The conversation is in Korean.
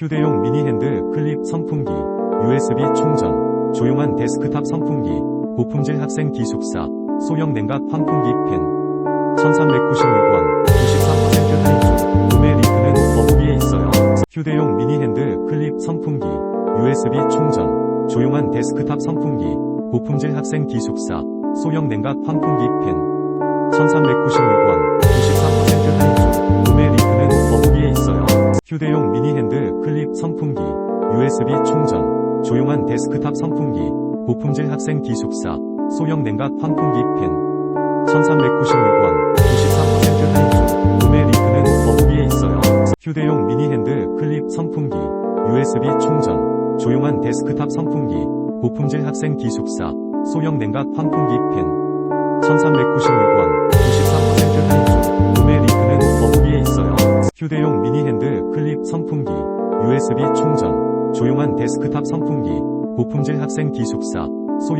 휴대용 미니핸드 클립 선풍기, USB 충전, 조용한 데스크탑 선풍기, 고품질 학생 기숙사, 소형 냉각 환풍기 팬. 1396원, 94% 할인 중. 구매 링크는 더보기에 있어요. 휴대용 미니핸드 클립 선풍기, USB 충전, 조용한 데스크탑 선풍기, 고품질 학생 기숙사, 소형 냉각 환풍기 팬. 1396원, 94% 할인 중. 구매 링크는 더보기에 있어요. 휴대용 미니핸드 선풍기, USB 충전, 조용한 데스크탑 선풍기, 고품질 학생 기숙사, 소형 냉각 환풍기 팬. 1396원, 94% 할인 중. 구매 링크는 더보기에 있어요. 휴대용 미니핸드 클립 선풍기, USB 충전, 조용한 데스크탑 선풍기, 고품질 학생 기숙사, 소형 냉각 환풍기 팬. 1396원, 94% 할인 중. 구매 링크는 더보기에 있어요. 휴대용 미니핸드 클립 선풍기, USB 충전, 조용한 데스크탑 선풍기, 고품질 학생 기숙사, 소형